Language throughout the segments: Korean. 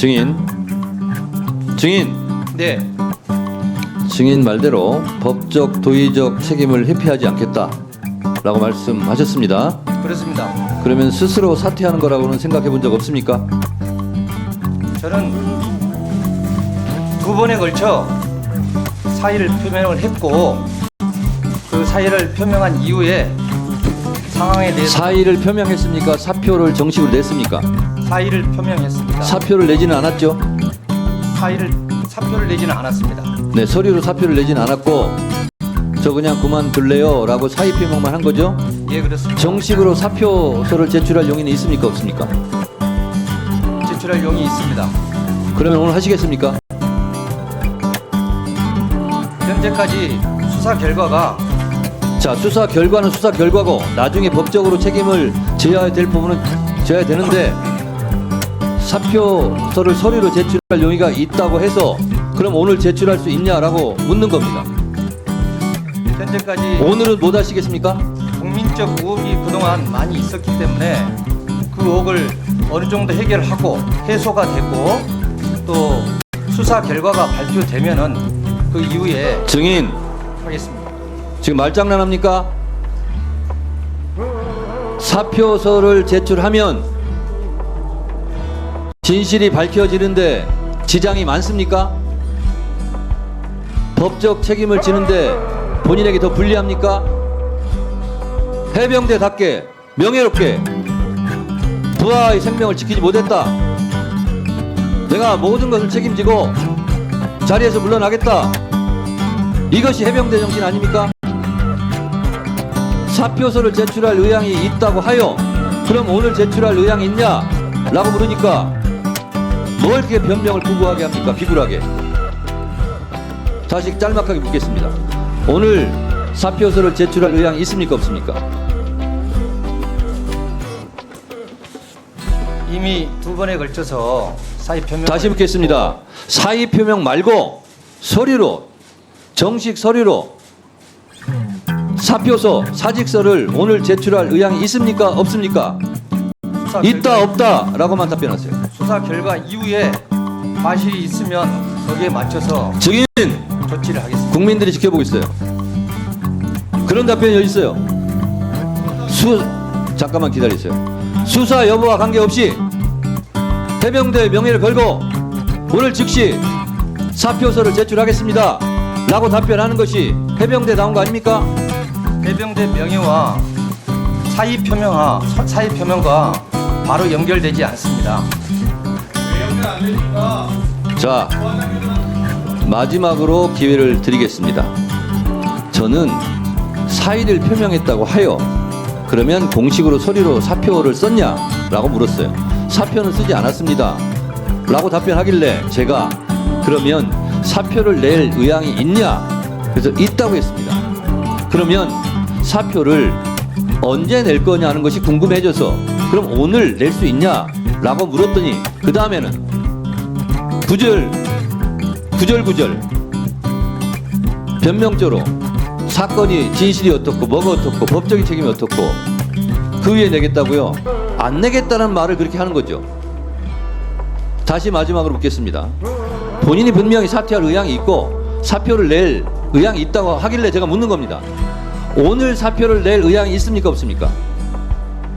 증인 증인 네, 증인 말대로 법적 도의적 책임을 회피하지 않겠다라고 말씀하셨습니다. 그렇습니다. 그러면 스스로 사퇴하는 거라고는 생각해 본 적 없습니까? 저는 두 번에 걸쳐 사의를 표명을 했고 그 사의를 표명한 이후에 상황에 대해서 사의를 표명했습니까? 사표를 정식으로 냈습니까? 사의를 표명했습니다. 사표를 내지는 않았죠? 사의를 사표를 내지는 않았습니다. 네, 서류로 사표를 내지는 않았고 저 그냥 그만둘래요 라고 사의 표명만 한 거죠? 예, 그렇습니다. 정식으로 사표서를 제출할 용의는 있습니까? 없습니까? 제출할 용이 있습니다. 그러면 오늘 하시겠습니까? 현재까지 수사 결과가 자 수사 결과는 수사 결과고 나중에 법적으로 책임을 져야 될 부분은 져야 되는데 사표서를 서류로 제출할 용의가 있다고 해서 그럼 오늘 제출할 수 있냐라고 묻는 겁니다. 현재까지 오늘은 못 하시겠습니까? 국민적 의혹이 그동안 많이 있었기 때문에 그 의혹을 어느 정도 해결하고 해소가 되고 또 수사 결과가 발표되면은 그 이후에 증인 하겠습니다. 지금 말장난합니까? 사표서를 제출하면 진실이 밝혀지는데 지장이 많습니까? 법적 책임을 지는데 본인에게 더 불리합니까? 해병대답게 명예롭게 부하의 생명을 지키지 못했다. 내가 모든 것을 책임지고 자리에서 물러나겠다. 이것이 해병대 정신 아닙니까? 사표서를 제출할 의향이 있다고 하여 그럼 오늘 제출할 의향이 있냐? 라고 물으니까 뭘 이렇게 변명을 구구하게 합니까? 비굴하게 다시 짤막하게 묻겠습니다 오늘 사표서를 제출할 의향이 있습니까? 없습니까? 이미 두 번에 걸쳐서 사의 표명 다시 묻겠습니다 사의 표명 말고 서류로 정식 서류로 사표서 사직서를 오늘 제출할 의향이 있습니까? 없습니까? 수사 있다 결과, 없다 라고만 답변하세요 수사 결과 이후에 사실이 있으면 거기에 맞춰서 증인 조치를 하겠습니다. 국민들이 지켜보고 있어요. 그런 답변이 어디 있어요? 수 잠깐만 기다리세요. 수사 여부와 관계없이 해병대의 명예를 걸고 오늘 즉시 사표서를 제출하겠습니다. 라고 답변하는 것이 해병대다운 거 아닙니까? 해병대 명예와 사의 표명화 사의 표명과 바로 연결되지 않습니다. 자, 마지막으로 기회를 드리겠습니다. 저는 사의를 표명했다고 하여 그러면 공식으로 서류로 사표를 썼냐? 라고 물었어요. 사표는 쓰지 않았습니다. 라고 답변하길래 제가 그러면 사표를 낼 의향이 있냐? 그래서 있다고 했습니다. 그러면 사표를 언제 낼 거냐 하는 것이 궁금해져서 그럼 오늘 낼 수 있냐? 라고 물었더니 그 다음에는 구절 구절구절. 변명조로 사건이 진실이 어떻고 뭐가 어떻고 법적인 책임이 어떻고 그 위에 내겠다고요? 안 내겠다는 말을 그렇게 하는 거죠. 다시 마지막으로 묻겠습니다. 본인이 분명히 사퇴할 의향이 있고 사표를 낼 의향이 있다고 하길래 제가 묻는 겁니다. 오늘 사표를 낼 의향이 있습니까? 없습니까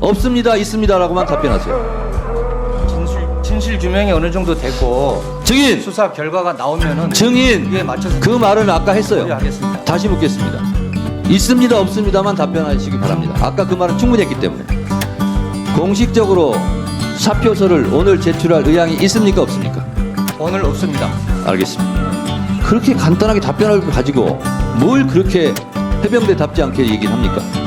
없습니다 있습니다라고만 답변하세요 진실, 진실 규명이 어느 정도 되고 증인 수사 결과가 나오면은 증인 그에 맞춰서 그 말은 아까 했어요. 처리하겠습니다. 다시 묻겠습니다. 있습니다, 없습니다만 답변하시기 바랍니다. 아까 그 말은 충분히 했기 때문에 공식적으로 사표서를 오늘 제출할 의향이 있습니까, 없습니까? 오늘 없습니다. 알겠습니다. 그렇게 간단하게 답변을 가지고 뭘 그렇게 해병대 답지 않게 얘기를 합니까?